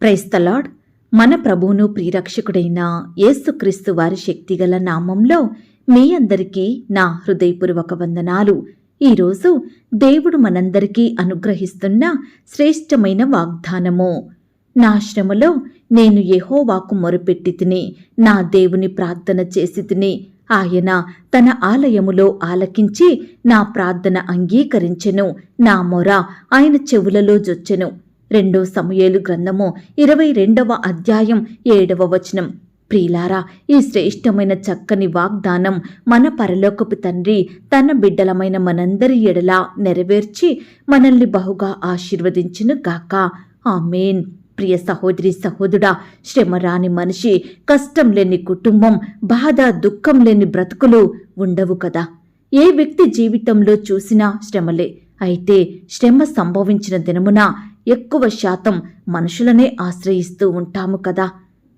Praise the Lord మన ప్రభువును ప్రియరక్షకుడైన యేసుక్రీస్తు వారి శక్తిగల నామంలో మీ అందరికీ నా హృదయపూర్వక వందనాలు. ఈరోజు దేవుడు మనందరికీ అనుగ్రహిస్తున్న శ్రేష్టమైన వాగ్దానము. నా శ్రమలో నేను యహోవాకు మొరపెట్టి తిని నా దేవుని ప్రార్థన చేసి తిని ఆయన తన ఆలయములో ఆలకించి నా ప్రార్థన అంగీకరించెను. నా మొర ఆయన చెవులలో జొచ్చెను. రెండో సమయేలు గ్రంథము ఇరవై రెండవ అధ్యాయం ఏడవ వచనం. ప్రియులారా ఈ శ్రేష్టమైన చక్కని వాగ్దానం మన పరలోకపు తండ్రి తన బిడ్డలమైన మనందరి ఎడలా నెరవేర్చి మనల్ని బహుగా ఆశీర్వదించును గాక. ఆమెన్. ప్రియ సహోదరి సహోదరుడా శ్రమ రాని మనిషి కష్టం లేని కుటుంబం బాధ దుఃఖం లేని బ్రతుకులు ఉండవు కదా. ఏ వ్యక్తి జీవితంలో చూసినా శ్రమలే. అయితే శ్రమ సంభవించిన దినమున ఎక్కువ శాతం మనుషులనే ఆశ్రయిస్తూ ఉంటాము కదా.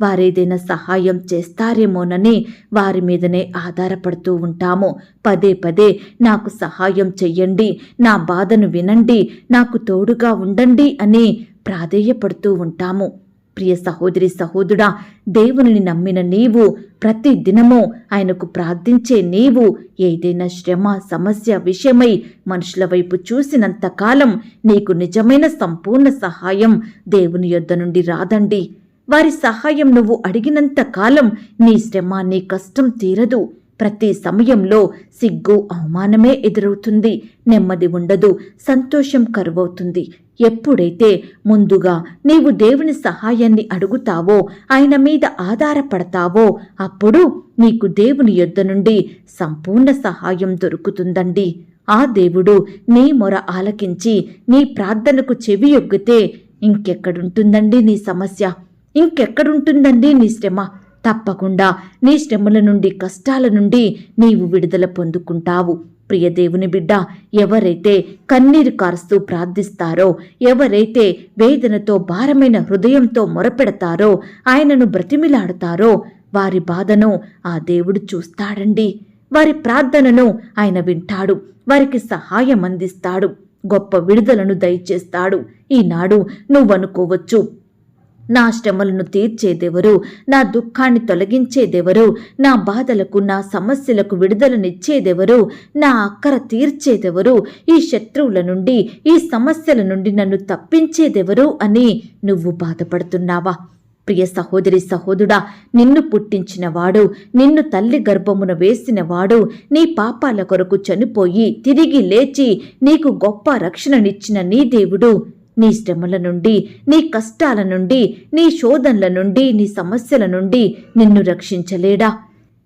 వారేదైనా సహాయం చేస్తారేమోనని వారి మీదనే ఆధారపడుతూ ఉంటాము. పదే పదే నాకు సహాయం చెయ్యండి నా బాధను వినండి నాకు తోడుగా ఉండండి అని ప్రాధేయపడుతూ ఉంటాము. ప్రియ సహోదరి సహోదుడా దేవుని నమ్మిన నీవు ప్రతి దినము ఆయనకు ప్రార్థించే నీవు ఏదైనా శ్రమ సమస్య విషయమై మనుషుల వైపు చూసినంత కాలం నీకు నిజమైన సంపూర్ణ సహాయం దేవుని యొద్ద నుండి రాదండి. వారి సహాయం నువ్వు అడిగినంత కాలం నీ శ్రమ నీ కష్టం తీరదు. ప్రతి సమయంలో సిగ్గు అవమానమే ఎదురవుతుంది. నెమ్మది ఉండదు సంతోషం కరువవుతుంది. ఎప్పుడైతే ముందుగా నీవు దేవుని సహాయాన్ని అడుగుతావో ఆయన మీద ఆధారపడతావో అప్పుడు నీకు దేవుని యొద్ద నుండి సంపూర్ణ సహాయం దొరుకుతుందండి. ఆ దేవుడు నీ మొర ఆలకించి నీ ప్రార్థనకు చెవి యొగ్గితే ఇంకెక్కడుంటుందండి నీ సమస్య? ఇంకెక్కడుంటుందండి నీ శ్రమ? తప్పకుండా నీ శ్రమల నుండి కష్టాల నుండి నీవు విడుదల పొందుకుంటావు. ప్రియ దేవుని బిడ్డ ఎవరైతే కన్నీరు కారుస్తూ ప్రార్థిస్తారో ఎవరైతే వేదనతో భారమైన హృదయంతో మొరపెడతారో ఆయనను బ్రతిమిలాడుతారో వారి బాధను ఆ దేవుడు చూస్తాడండి. వారి ప్రార్థనను ఆయన వింటాడు. వారికి సహాయం అందిస్తాడు. గొప్ప విడుదలను దయచేస్తాడు. ఈనాడు నువ్వనుకోవచ్చు. నా శ్రమలను తీర్చేదెవరు? నా దుఃఖాన్ని తొలగించేదెవరు? నా బాధలకు నా సమస్యలకు విడుదలనిచ్చేదెవరు? నా అక్కర తీర్చేదెవరు? ఈ శత్రువుల నుండి ఈ సమస్యల నుండి నన్ను తప్పించేదెవరు అని నువ్వు బాధపడుతున్నావా? ప్రియ సహోదరి సహోదుడా నిన్ను పుట్టించినవాడు నిన్ను తల్లి గర్భమున వేసినవాడు నీ పాపాల కొరకు చనిపోయి తిరిగి లేచి నీకు గొప్ప రక్షణనిచ్చిన నీ దేవుడు. నీ శ్రమల నుండి నీ కష్టాల నుండి నీ శోధనల నుండి నీ సమస్యల నుండి నిన్ను రక్షించలేడా?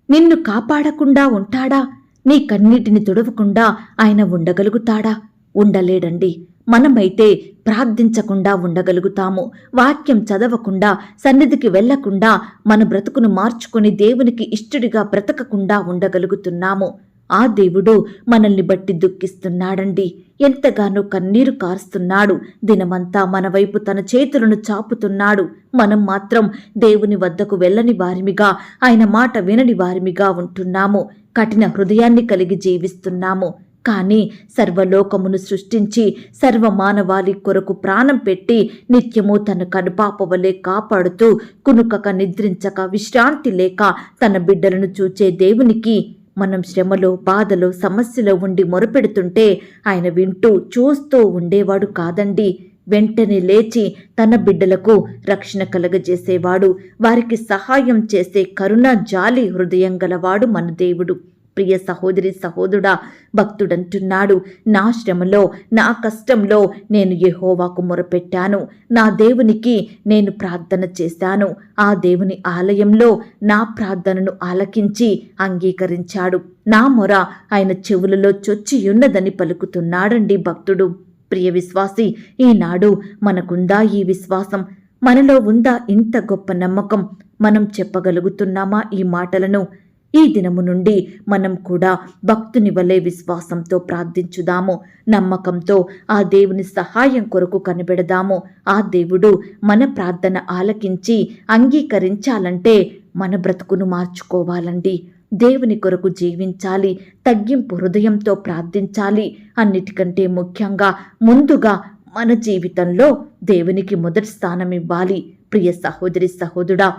నిన్ను కాపాడకుండా ఉంటాడా? నీ కన్నీటిని తుడవకుండా ఆయన ఉండగలుగుతాడా? ఉండలేడండి. మనమైతే ప్రార్థించకుండా ఉండగలుగుతాము. వాక్యం చదవకుండా సన్నిధికి వెళ్ళకుండా మన బ్రతుకును మార్చుకుని దేవునికి ఇష్టడిగా బ్రతకకుండా ఉండగలుగుతున్నాము. ఆ దేవుడు మనల్ని బట్టి దుఃఖిస్తున్నాడండి. ఎంతగానో కన్నీరు కారుస్తున్నాడు. దినమంతా మన వైపు తన చేతులను చాపుతున్నాడు. మనం మాత్రం దేవుని వద్దకు వెళ్ళని వారిమిగా ఆయన మాట వినని వారిమిగా ఉంటున్నాము. కఠిన హృదయాన్ని కలిగి జీవిస్తున్నాము. కానీ సర్వలోకమును సృష్టించి సర్వమానవాళి కొరకు ప్రాణం పెట్టి నిత్యము తన కనుపాపవలే కాపాడుతూ కునుకక నిద్రించక విశ్రాంతి లేక తన బిడ్డలను చూచే దేవునికి మనం శ్రమలో బాధలో సమస్యలో ఉండి మొరపెడుతుంటే ఆయన వింటూ చూస్తూ ఉండేవాడు కాదండి. వెంటనే లేచి తన బిడ్డలకు రక్షణ కలగజేసేవాడు. వారికి సహాయం చేసే కరుణ జాలి హృదయం గలవాడు మన దేవుడు. ప్రియ సహోదరి సహోదరుడా భక్తుడంటున్నాడు నా శ్రమలో నా కష్టంలో నేను యహోవాకు మొరపెట్టాను. నా దేవునికి నేను ప్రార్థన చేశాను. ఆ దేవుని ఆలయంలో నా ప్రార్థనను ఆలకించి అంగీకరించాడు. నా మొర ఆయన చెవులలో చొచ్చియున్నదని పలుకుతున్నాడండి భక్తుడు. ప్రియ విశ్వాసి ఈనాడు మనకుందా ఈ విశ్వాసం? మనలో ఉందా ఇంత గొప్ప నమ్మకం? మనం చెప్పగలుగుతున్నామా ఈ మాటలను? ఈ దినము నుండి మనం కూడా భక్తుని వలె విశ్వాసంతో ప్రార్థించుదాము. నమ్మకంతో ఆ దేవుని సహాయం కొరకు కనిపెడదాము. ఆ దేవుడు మన ప్రార్థన ఆలకించి అంగీకరించాలంటే మన బ్రతుకును మార్చుకోవాలండి. దేవుని కొరకు జీవించాలి. తగ్గింపు హృదయంతో ప్రార్థించాలి. అన్నిటికంటే ముఖ్యంగా ముందుగా మన జీవితంలో దేవునికి మొదటి స్థానం ఇవ్వాలి. ప్రియ సహోదరి సహోదరుడా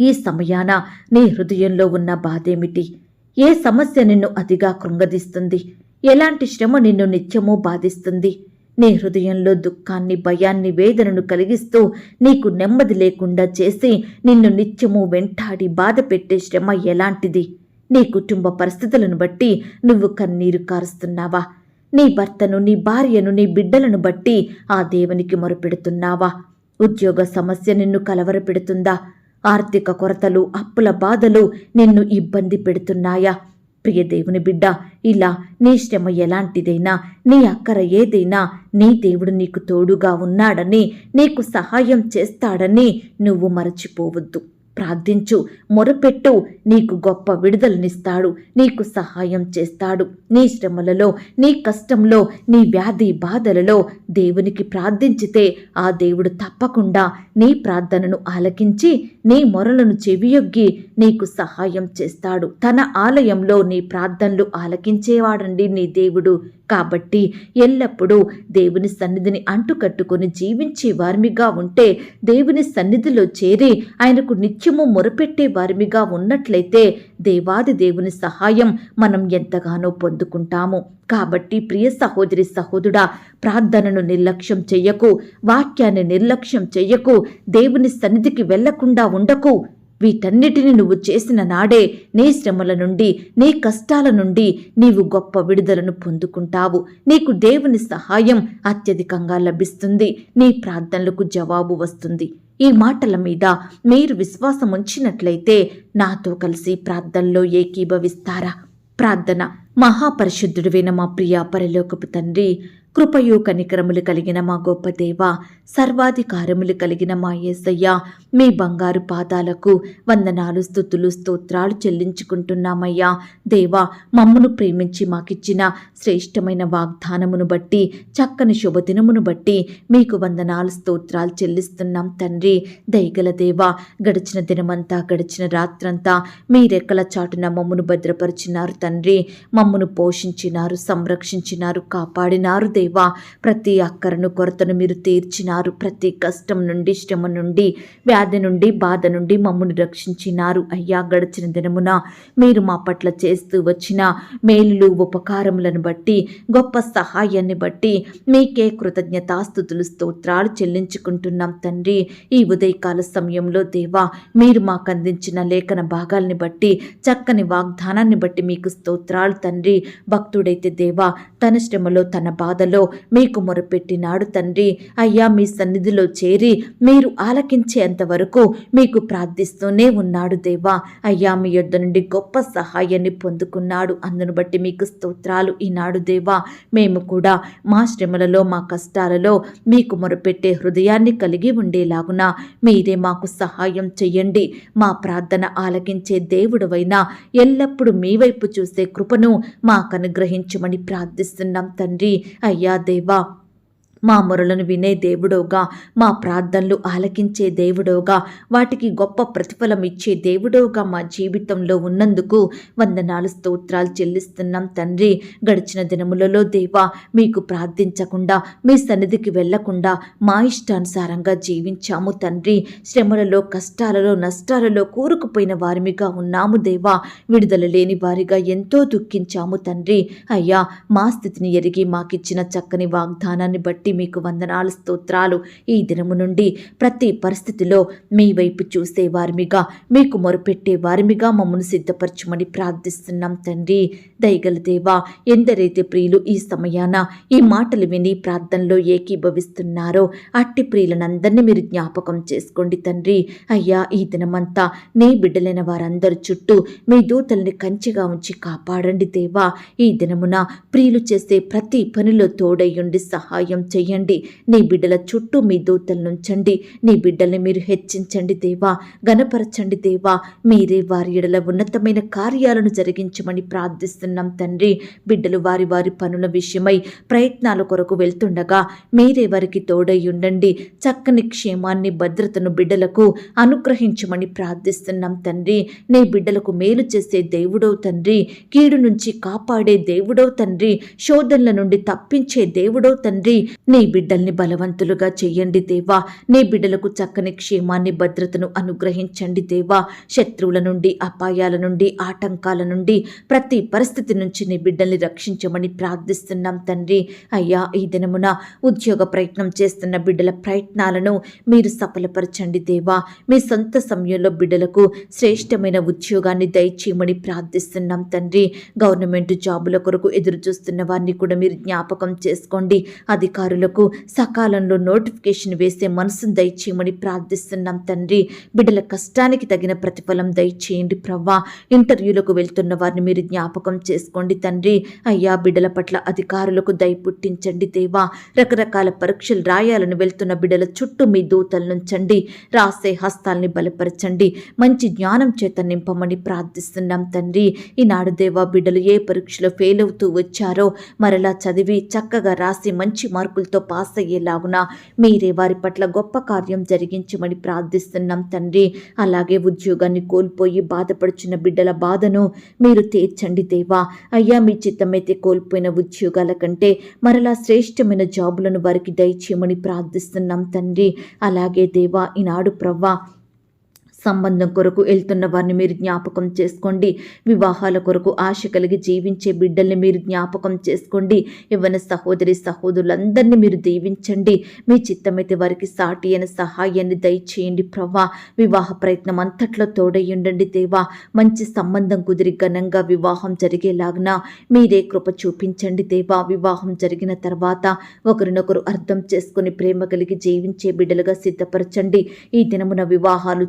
ఈ సమయాన నీ హృదయంలో ఉన్న బాధేమిటి? ఏ సమస్య నిన్ను అతిగా కృంగదీస్తుంది? ఎలాంటి శ్రమ నిన్ను నిత్యమూ బాధిస్తుంది? నీ హృదయంలో దుఃఖాన్ని భయాన్ని వేదనను కలిగిస్తూ నీకు నెమ్మది లేకుండా చేసి నిన్ను నిత్యము వెంటాడి బాధ పెట్టే శ్రమ ఎలాంటిది? నీ కుటుంబ పరిస్థితులను బట్టి నువ్వు కన్నీరు కారుస్తున్నావా? నీ భర్తను నీ భార్యను నీ బిడ్డలను బట్టి ఆ దేవునికి మొరపెడుతున్నావా? ఉద్యోగ సమస్య నిన్ను కలవరపెడుతుందా? ఆర్థిక కొరతలు అప్పుల బాధలు నిన్ను ఇబ్బంది పెడుతున్నాయా? ప్రియ దేవుని బిడ్డ ఇలా నీ శ్రమ ఎలాంటిదైనా నీ అక్కర ఏదైనా నీ దేవుడు నీకు తోడుగా ఉన్నాడని నీకు సహాయం చేస్తాడని నువ్వు మరచిపోవద్దు. ప్రార్థించు మొరపెట్టు. నీకు గొప్ప విడుదలనిస్తాడు. నీకు సహాయం చేస్తాడు. నీ శ్రమలలో నీ కష్టంలో నీ వ్యాధి బాధలలో దేవునికి ప్రార్థించితే ఆ దేవుడు తప్పకుండా నీ ప్రార్థనను ఆలకించి నీ మొరలను చెవియొగ్గి నీకు సహాయం చేస్తాడు. తన ఆలయంలో నీ ప్రార్థనలు ఆలకించేవాడండి నీ దేవుడు. కాబట్టి ఎల్లప్పుడూ దేవుని సన్నిధిని అంటుకట్టుకుని జీవించే వారిమిగా ఉంటే దేవుని సన్నిధిలో చేరి ఆయనకు నిత్యము మొరపెట్టే వారిమిగా ఉన్నట్లయితే దేవాది దేవుని సహాయం మనం ఎంతగానో పొందుకుంటాము. కాబట్టి ప్రియ సహోదరి సహోదుడా ప్రార్థనను నిర్లక్ష్యం చెయ్యకు వాక్యాన్ని నిర్లక్ష్యం చెయ్యకు దేవుని సన్నిధికి వెళ్ళకుండా ఉండకు వీటన్నిటిని నువ్వు చేసిన నాడే నీ శ్రమల నుండి నీ కష్టాల నుండి నీవు గొప్ప విడుదలను పొందుకుంటావు. నీకు దేవుని సహాయం అత్యధికంగా లభిస్తుంది. నీ ప్రార్థనలకు జవాబు వస్తుంది. ఈ మాటల మీద మీరు విశ్వాసం ఉంచినట్లయితే నాతో కలిసి ప్రార్థనలో ఏకీభవిస్తారా? ప్రార్థన. మహాపరిశుద్ధుడివైన మా ప్రియ పరిలోకపు తండ్రి కృపయు కనికరములు కలిగిన మా గొప్ప దేవ సర్వాధికారములు కలిగిన మా యేసయ్య మీ బంగారు పాదాలకు వందనాలు స్థుతులు స్తోత్రాలు చెల్లించుకుంటున్నామయ్యా. దేవా మమ్మను ప్రేమించి మాకిచ్చిన శ్రేష్టమైన వాగ్దానమును బట్టి చక్కని శుభదినమును బట్టి మీకు వందనాలు స్తోత్రాలు చెల్లిస్తున్నాం తండ్రి. దయగల దేవ గడిచిన దినమంతా గడిచిన రాత్రంతా మీ రెక్కల చాటున మమ్మను భద్రపరిచినారు తండ్రి. మమ్మను పోషించినారు సంరక్షించినారు కాపాడినారు దేవ. ప్రతి అక్కరను కొరతను మీరు తీర్చినారు. ప్రతి కష్టం నుండి శ్రమ నుండి వ్యాధి నుండి బాధ నుండి మమ్మల్ని రక్షించినారు. అయ్యా గడిచిన దినమున మీరు మా పట్ల చేస్తూ వచ్చిన మేలులు ఉపకారములను బట్టి గొప్ప సహాయాన్ని బట్టి మీకే కృతజ్ఞతాస్థుతులు స్తోత్రాలు చెల్లించుకుంటున్నాం తండ్రి. ఈ ఉదయకాల సమయంలో దేవా మీరు మాకు అందించిన లేఖన భాగాల్ని బట్టి చక్కని వాగ్దానాన్ని బట్టి మీకు స్తోత్రాలు తండ్రి. భక్తుడైతే దేవా తన శ్రమలో తన బాధలో మీకు మొరపెట్టినాడు తండ్రి. అయ్యా మీ సన్నిధిలో చేరి మీరు ఆలకించేంత వరకు మీకు ప్రార్థిస్తూనే ఉన్నాడు దేవా. అయ్యా మీ యొద్ద నుండి గొప్ప సహాయాన్ని పొందుకున్నాడు. అందును బట్టి మీకు స్తోత్రాలు ఈనాడు దేవా. మేము కూడా మా శ్రమలలో మా కష్టాలలో మీకు మొరపెట్టే హృదయాన్ని కలిగి ఉండేలాగున మీరే మాకు సహాయం చెయ్యండి. మా ప్రార్థన ఆలకించే దేవుడవైనా ఎల్లప్పుడూ మీ వైపు చూసే కృపను మాకు అనుగ్రహించమని ప్రార్థిస్తున్నాం తండ్రి. అయ్యా దేవా మా మొరలను వినే దేవుడోగా మా ప్రార్థనలు ఆలకించే దేవుడోగా వాటికి గొప్ప ప్రతిఫలం ఇచ్చే దేవుడోగా మా జీవితంలో ఉన్నందుకు వందనాలు స్తోత్రాలు చెల్లిస్తున్నాం తండ్రి. గడిచిన దినములలో దేవా మీకు ప్రార్థించకుండా మీ సన్నిధికి వెళ్ళకుండా మా ఇష్టానుసారంగా జీవించాము తండ్రి. శ్రమలలో కష్టాలలో నష్టాలలో కూరుకుపోయిన వారిమిగా ఉన్నాము దేవా. విడుదల లేని వారిగా ఎంతో దుఃఖించాము తండ్రి. అయ్యా మా స్థితిని ఎరిగి మాకిచ్చిన చక్కని వాగ్దానాన్ని బట్టి మీకు వందనాలు స్తోత్రాలు. ఈ దినము నుండి ప్రతి పరిస్థితిలో మీ వైపు చూసే వారిమిగా మీకు మొరుపెట్టే వారిమిగా మమ్మల్ని సిద్ధపరచమని ప్రార్థిస్తున్నాం తండ్రి. దయగల దేవా ఎందరైతే ప్రియులు ఈ సమయాన ఈ మాటలు విని ప్రార్థనలో ఏకీభవిస్తున్నారో అట్టి ప్రియులనందరినీ మీరు జ్ఞాపకం చేసుకోండి తండ్రి. అయ్యా ఈ దినమంతా నీ బిడ్డలైన వారందరి చుట్టూ మీ దూతల్ని కంచిగా ఉంచి కాపాడండి దేవా. ఈ దినమున ప్రియులు చేసే ప్రతి పనిలో తోడయ్యుండి సహాయం చేయండి. నీ బిడ్డల చుట్టూ మీ దూతలనుంచండి నీ బిడ్డల్ని మీరు హెచ్చించండి దేవా. గనపరచండి దేవా. మీరే వారి ఎడల ఉన్నతమైన కార్యాలను జరిగించమని ప్రార్థిస్తున్నాం తండ్రి. బిడ్డలు వారి వారి పనుల విషయమై ప్రయత్నాల కొరకు వెళ్తుండగా మీరే వారికి తోడై ఉండండి. చక్కని క్షేమాన్ని భద్రతను బిడ్డలకు అనుగ్రహించమని ప్రార్థిస్తున్నాం తండ్రి. నీ బిడ్డలకు మేలు చేసే దేవుడవు తండ్రి. కీడు నుంచి కాపాడే దేవుడవు తండ్రి. శోధనల నుండి తప్పించే దేవుడవు తండ్రి. నీ బిడ్డల్ని బలవంతులుగా చెయ్యండి దేవా. నీ బిడ్డలకు చక్కని క్షేమాన్ని భద్రతను అనుగ్రహించండి దేవా. శత్రువుల నుండి అపాయాల నుండి ఆటంకాల నుండి ప్రతి పరిస్థితి నుంచి నీ బిడ్డల్ని రక్షించమని ప్రార్థిస్తున్నాం తండ్రి. అయ్యా ఈ దినమున ఉద్యోగ ప్రయత్నం చేస్తున్న బిడ్డల ప్రయత్నాలను మీరు సఫలపరచండి దేవా. మీ సొంత సమయంలో బిడ్డలకు శ్రేష్టమైన ఉద్యోగాన్ని దయచేయమని ప్రార్థిస్తున్నాం తండ్రి. గవర్నమెంట్ జాబుల కొరకు ఎదురు చూస్తున్న వారిని కూడా మీరు జ్ఞాపకం చేసుకోండి. అధికారులకు సకాలంలో నోటిఫికేషన్ వేసే మనసును దయచేయమని ప్రార్థిస్తున్నాం తండ్రి. బిడ్డల కష్టానికి తగిన ప్రతిఫలం దయచేయండి ప్రవ్వా. ఇంటర్వ్యూలకు వెళ్తున్న వారిని మీరు జ్ఞాపకం చేసుకోండి తండ్రి. అయ్యా బిడ్డల పట్ల అధికారులకు దయ పుట్టించండి దేవా. రకరకాల పరీక్షలు రాయాలని వెళ్తున్న బిడ్డల చుట్టూ మీ దూతలు నుంచండి. రాసే హస్తాల్ని బలపరచండి. మంచి జ్ఞానం చేత నింపమని ప్రార్థిస్తున్నాం తండ్రి. ఈనాడు దేవా బిడ్డలు ఏ పరీక్షలో ఫెయిల్ అవుతూ వచ్చారో మరలా చదివి చక్కగా రాసి మంచి మార్కులు మార్కులతో పాస్ అయ్యేలాగున? మీరే వారి పట్ల గొప్ప కార్యం జరిగించమని ప్రార్థిస్తున్నాం తండ్రి. అలాగే ఉద్యోగాన్ని కోల్పోయి బాధపడుచున్న బిడ్డల బాధను మీరు తీర్చండి దేవా. అయ్యా మీ చిత్తమైతే కోల్పోయిన ఉద్యోగాల కంటే మరలా శ్రేష్టమైన జాబులను వారికి దయచేయమని ప్రార్థిస్తున్నాం తండ్రి. అలాగే దేవా ఈనాడు ప్రవ్వా సంబంధం కొరకు వెళ్తున్న వారిని మీరు జ్ఞాపకం చేసుకోండి. వివాహాల కొరకు ఆశ కలిగి జీవించే బిడ్డల్ని మీరు జ్ఞాపకం చేసుకోండి. యవ్వన సహోదరి సహోదరులందరినీ మీరు దీవించండి. మీ చిత్తమైతే వారికి సాటి అయిన సహాయాన్ని దయచేయండి ప్రవ్వా. వివాహ ప్రయత్నం అంతట్లో తోడయ్యుండండి దేవా. మంచి సంబంధం కుదిరి ఘనంగా వివాహం జరిగేలాగ్న మీరే కృప చూపించండి దేవా. వివాహం జరిగిన తర్వాత ఒకరినొకరు అర్థం చేసుకుని ప్రేమ కలిగి జీవించే బిడ్డలుగా సిద్ధపరచండి. ఈ దినమున వివాహాలు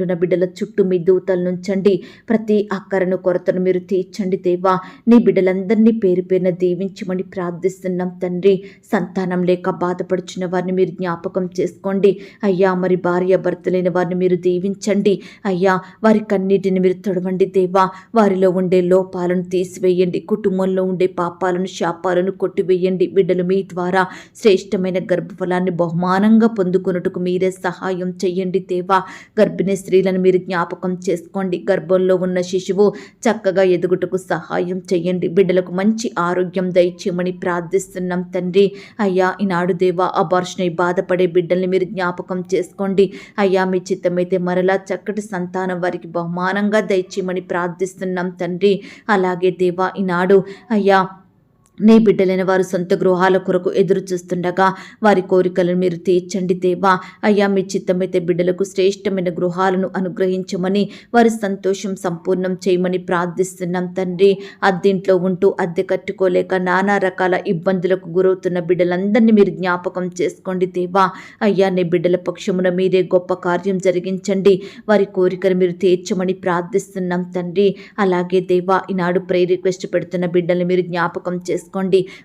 చేసుకుంటున్న బిడ్డల చుట్టూ మీ దూతలు నుంచండి. ప్రతి అక్కరను కొరతను మీరు తీర్చండి దేవా. నీ బిడ్డలందరినీ పేరు పేరున దీవించమని ప్రార్థిస్తున్నాం తండ్రి. సంతానం లేక బాధపడుచున్న వారిని మీరు జ్ఞాపకం చేసుకోండి. అయ్యా మరి భార్య భర్తలైన వారిని మీరు దీవించండి. అయ్యా వారి కన్నీటిని మీరు తొడవండి దేవా. వారిలో ఉండే లోపాలను తీసివేయండి. కుటుంబంలో ఉండే పాపాలను శాపాలను కొట్టివేయండి బిడ్డలు మీ ద్వారా. శ్రేష్టమైన గర్భఫలాన్ని బహుమానంగా పొందుకొనుటకు మీరే సహాయం చేయండి దేవా. గర్భిణీ స్త్రీలను మీరు జ్ఞాపకం చేసుకోండి. గర్భంలో ఉన్న శిశువు చక్కగా ఎదుగుటకు సహాయం చేయండి. బిడ్డలకు మంచి ఆరోగ్యం దయచేయమని ప్రార్థిస్తున్నాం తండ్రి. అయ్యా ఈనాడు దేవా అబార్షన్ అయి బాధపడే బిడ్డల్ని మీరు జ్ఞాపకం చేసుకోండి. అయ్యా మీ చిత్తమైతే మరలా చక్కటి సంతానం వారికి బహుమానంగా దయచేయమని ప్రార్థిస్తున్నాం తండ్రి. అలాగే దేవా ఈనాడు అయ్యా నీ బిడ్డలైన వారు సొంత గృహాల కొరకు ఎదురు చూస్తుండగా వారి కోరికలను మీరు తీర్చండి దేవా. అయ్యా మీ చిత్తమైతే బిడ్డలకు శ్రేష్టమైన గృహాలను అనుగ్రహించమని వారి సంతోషం సంపూర్ణం చేయమని ప్రార్థిస్తున్నాం తండ్రి. అద్దీంట్లో ఉంటూ అద్దె కట్టుకోలేక నానా రకాల ఇబ్బందులకు గురవుతున్న బిడ్డలందరినీ మీరు జ్ఞాపకం చేసుకోండి దేవా. అయ్యా నీ బిడ్డల పక్షమున మీరే గొప్ప కార్యం జరిగించండి. వారి కోరికను మీరు తీర్చమని ప్రార్థిస్తున్నాం తండ్రి. అలాగే దేవా ఈనాడు ప్రే రిక్వెస్ట్ పెడుతున్న బిడ్డల్ని మీరు జ్ఞాపకం చేసుకోండి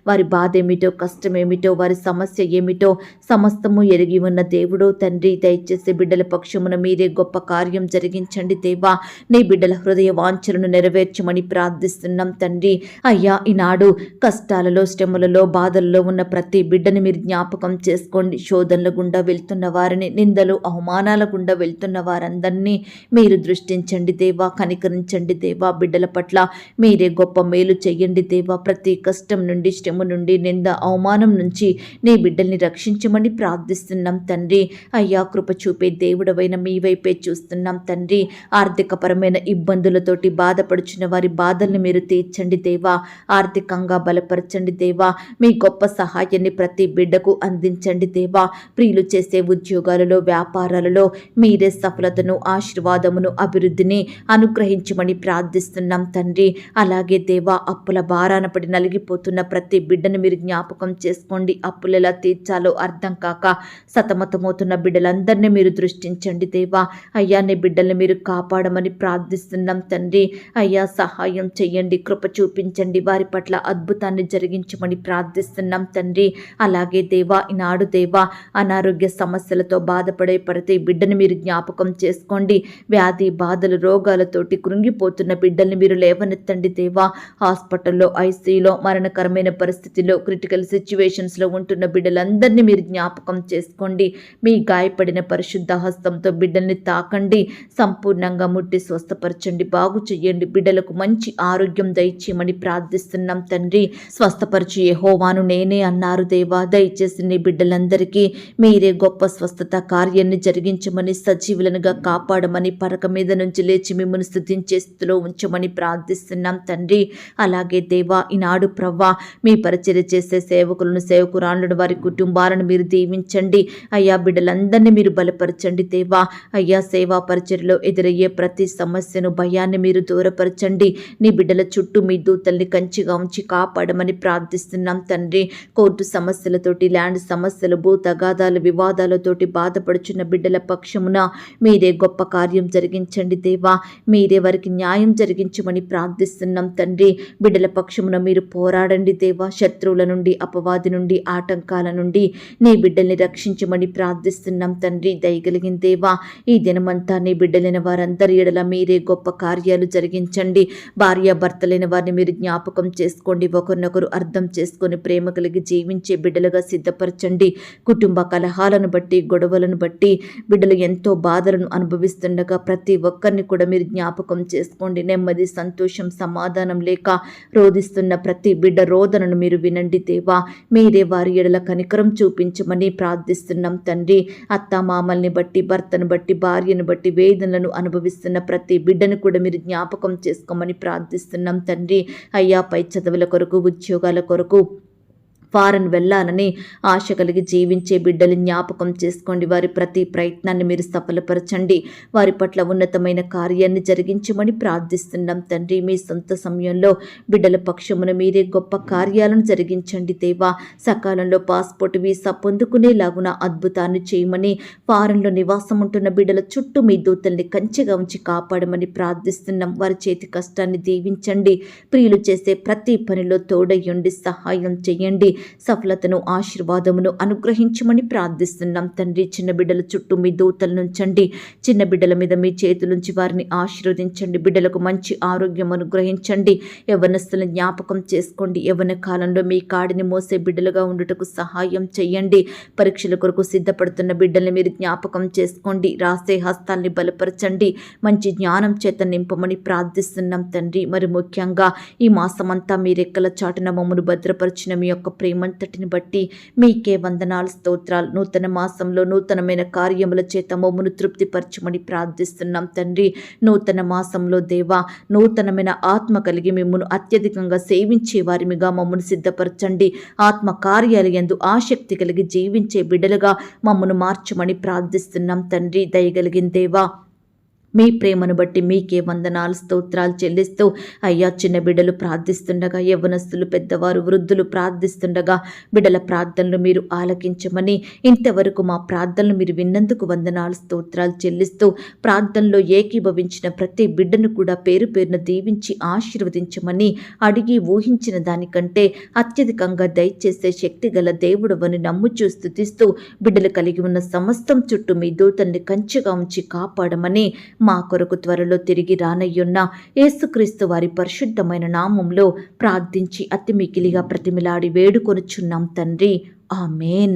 వారి బాధ ఏమిటో కష్టం ఏమిటో వారి సమస్య ఏమిటో సమస్తము ఎరిగి ఉన్న దేవుడు తండ్రి దయచేసి బిడ్డల పక్షమున మీరే గొప్ప కార్యం జరిగించండి దేవా. నీ బిడ్డల హృదయ వాంఛలను నెరవేర్చమని ప్రార్థిస్తున్నాం తండ్రి. అయ్యా ఈనాడు కష్టాలలో శ్రమలలో బాధల్లో ఉన్న ప్రతి బిడ్డని మీరు జ్ఞాపకం చేసుకోండి. శోధనల గుండా వెళ్తున్న వారిని నిందలు అవమానాల గుండా వెళ్తున్న వారందరినీ మీరు దృష్టించండి దేవా కనికరించండి దేవా. బిడ్డల పట్ల మీరే గొప్ప మేలు చేయండి దేవా. ప్రతి కష్టం నుండి శ్రమ నుండి నింద అవమానం నుంచి నీ బిడ్డల్ని రక్షించమని ప్రార్థిస్తున్నాం తండ్రి. అయ్యా కృప చూపే దేవుడవైన మీ వైపే చూస్తున్నాం తండ్రి. ఆర్థికపరమైన ఇబ్బందులతోటి బాధపడుచున్న వారి బాధల్ని మీరు తీర్చండి దేవా. ఆర్థికంగా బలపరచండి దేవా. మీ గొప్ప సహాయాన్ని ప్రతి బిడ్డకు అందించండి దేవా. ప్రియులు చేసే ఉద్యోగాలలో వ్యాపారాలలో మీరే సఫలతను ఆశీర్వాదమును అభివృద్ధిని అనుగ్రహించమని ప్రార్థిస్తున్నాం తండ్రి. అలాగే దేవా అప్పుల భారాన పడి నలిగిపోతున్న ప్రతి బిడ్డను మీరు జ్ఞాపకం చేసుకోండి. అప్పులు ఎలా తీర్చాలో అర్థం కాక సతమతమవుతున్న బిడ్డలందరినీ మీరు దృష్టించండి దేవా. అయ్యా నీ బిడ్డల్ని మీరు కాపాడమని ప్రార్థిస్తున్నాం తండ్రి. అయ్యా సహాయం చెయ్యండి కృప చూపించండి వారి పట్ల అద్భుతాన్ని జరిగించమని ప్రార్థిస్తున్నాం తండ్రి. అలాగే దేవా ఈనాడు దేవా అనారోగ్య సమస్యలతో బాధపడే ప్రతి బిడ్డని మీరు జ్ఞాపకం చేసుకోండి. వ్యాధి బాధలు రోగాలతోటి కృంగిపోతున్న బిడ్డల్ని మీరు లేవనెత్తండి దేవా. హాస్పిటల్లో ఐసీయూలో మరణ ప్రమాదకరమైన పరిస్థితిలో క్రిటికల్ సిచ్యువేషన్స్లో ఉంటున్న బిడ్డలందరినీ మీరు జ్ఞాపకం చేసుకోండి. మీ గాయపడిన పరిశుద్ధ హస్తంతో బిడ్డల్ని తాకండి. సంపూర్ణంగా ముట్టి స్వస్థపరచండి. బాగు చెయ్యండి. బిడ్డలకు మంచి ఆరోగ్యం దయచేయమని ప్రార్థిస్తున్నాం తండ్రి. స్వస్థపరచు యెహోవాను నేనే అన్నారు దేవా. దయచేసి నీ బిడ్డలందరికీ మీరే గొప్ప స్వస్థత కార్యాన్ని జరిగించమని సజీవులనుగా కాపాడమని పరక మీద నుంచి లేచి మిమ్మల్ని స్థుతించే స్థితిలో ఉంచమని ప్రార్థిస్తున్నాం తండ్రి. అలాగే దేవా ఈనాడు ప్రవ్వా మీ పరిచర్య చేసే సేవకులను సేవకురాళ్ళను వారి కుటుంబాలను మీరు దీవించండి. అయ్యా బిడ్డలందరినీ మీరు బలపరచండి దేవా. అయ్యా సేవా పరిచర్యలో ఎదురయ్యే ప్రతి సమస్యను భయాన్ని మీరు దూరపరచండి. నీ బిడ్డల చుట్టూ మీ దూతల్ని కంచిగా ఉంచి కాపాడమని ప్రార్థిస్తున్నాం తండ్రి. కోర్టు సమస్యలతోటి ల్యాండ్ సమస్యలు భూ తగాదాలు వివాదాలతోటి బాధపడుచున్న బిడ్డల పక్షమున మీరే గొప్ప కార్యం జరిగించండి దేవా. మీరే వారికి న్యాయం జరిగించమని ప్రార్థిస్తున్నాం తండ్రి. బిడ్డల పక్షమున మీరు పోరా కాపాడండి దేవా. శత్రువుల నుండి అపవాది నుండి ఆటంకాల నుండి నీ బిడ్డల్ని రక్షించమని ప్రార్థిస్తున్నాం తండ్రి. దయగలిగిన దేవా ఈ దినమంతా నీ బిడ్డలైన వారందరి ఎడల మీరే గొప్ప కార్యాలు జరిగించండి. భార్య భర్తలైన వారిని మీరు జ్ఞాపకం చేసుకోండి. ఒకరినొకరు అర్థం చేసుకొని ప్రేమ కలిగి జీవించే బిడ్డలుగా సిద్ధపరచండి. కుటుంబ కలహాలను బట్టి గొడవలను బట్టి బిడ్డలు ఎంతో బాధలను అనుభవిస్తుండగా ప్రతి ఒక్కరిని కూడా మీరు జ్ఞాపకం చేసుకోండి. నెమ్మది సంతోషం సమాధానం లేక రోధిస్తున్న ప్రతి బిడ్డ రోదనను మీరు వినండి దేవా. మీరే వారి ఎడల కనికరం చూపించమని ప్రార్థిస్తున్నాం తండ్రి. అత్త మామల్ని బట్టి భర్తను బట్టి భార్యను బట్టి వేదనలను అనుభవిస్తున్న ప్రతి బిడ్డను కూడా మీరు జ్ఞాపకం చేసుకోమని ప్రార్థిస్తున్నాం తండ్రి. అయ్యా పై చదువుల కొరకు ఉద్యోగాల కొరకు ఫారెన్ వెళ్ళాలని ఆశ కలిగి జీవించే బిడ్డలు జ్ఞాపకం చేసుకోండి. వారి ప్రతి ప్రయత్నాన్ని మీరు సఫలపరచండి. వారి పట్ల ఉన్నతమైన కార్యాన్ని జరిగించమని ప్రార్థిస్తున్నాం తండ్రి. మీ సొంత సమయంలో బిడ్డల పక్షమున మీరే గొప్ప కార్యాలను జరిగించండి దేవా. సకాలంలో పాస్పోర్ట్ వీసా పొందుకునేలాగున అద్భుతాన్ని చేయమని ఫారెన్లో నివాసం ఉంటున్న బిడ్డల చుట్టూ మీ దూతల్ని కంచెగా ఉంచి కాపాడమని ప్రార్థిస్తున్నాం. వారి చేతి కష్టాన్ని దీవించండి. ప్రియులు చేసే ప్రతి పనిలో తోడయ్యండి సహాయం చేయండి. సఫలతను ఆశీర్వాదమును అనుగ్రహించమని ప్రార్థిస్తున్నాం. తండ్రి చిన్న బిడ్డల చుట్టూ మీ దూతలు నుంచండి చిన్న బిడ్డల మీద మీ చేతులుంచి వారిని ఆశీర్వదించండి. బిడ్డలకు మంచి ఆరోగ్యం అనుగ్రహించండి. యవనస్తులను జ్ఞాపకం చేసుకోండి. యవన కాలంలో మీ కాడిని మోసే బిడ్డలుగా ఉండుటకు సహాయం చేయండి పరీక్షల కొరకు సిద్ధపడుతున్న బిడ్డల్ని మీరు జ్ఞాపకం చేసుకోండి. రాసే హస్తాల్ని బలపరచండి. మంచి జ్ఞానం చేత నింపమని ప్రార్థిస్తున్నాం తండ్రి. మరి ముఖ్యంగా ఈ మాసమంతా మీ రెక్కల చాటున మమ్మను భద్రపరిచిన మీ యొక్క ప్రేమ ప్రేమంతటిని బట్టి మీకే వందనాలు స్తోత్రాలు. నూతన మాసంలో నూతనమైన కార్యముల చేత మమ్మను తృప్తిపరచమని ప్రార్థిస్తున్నాం తండ్రి. నూతన మాసంలో దేవా నూతనమైన ఆత్మ కలిగి మిమ్మల్ని అత్యధికంగా సేవించే వారిమిగా మమ్మల్ని సిద్ధపరచండి. ఆత్మ కార్యాలు ఎందు ఆసక్తి కలిగి జీవించే బిడ్డలుగా మమ్మను మార్చమని ప్రార్థిస్తున్నాం తండ్రి. దయగలిగిన దేవా మీ ప్రేమను బట్టి మీకే వందనాలు స్తోత్రాలు చెల్లిస్తూ అయ్యా చిన్న బిడ్డలు ప్రార్థిస్తుండగా యవ్వనస్తులు పెద్దవారు వృద్ధులు ప్రార్థిస్తుండగా బిడ్డల ప్రార్థనలు మీరు ఆలకించమని ఇంతవరకు మా ప్రార్థనలు మీరు విన్నందుకు వందనాలు స్తోత్రాలు చెల్లిస్తూ ప్రార్థనలో ఏకీభవించిన ప్రతి బిడ్డను కూడా పేరు పేరున దీవించి ఆశీర్వదించమని అడిగి ఊహించిన దానికంటే అత్యధికంగా దయచేసే శక్తి గల దేవుడవని నమ్ముచూ స్థుతిస్తూ బిడ్డలు కలిగి ఉన్న సమస్తం చుట్టూ మీ దూతల్ని కంచెగా ఉంచి కాపాడమని మా కొరకు త్వరలో తిరిగి రానయ్యున్న యేసుక్రీస్తు వారి పరిశుద్ధమైన నామంలో ప్రార్థించి అతి మికిలిగా ప్రతిమిలాడి వేడుకొనుచున్నాం తండ్రి. ఆమెన్.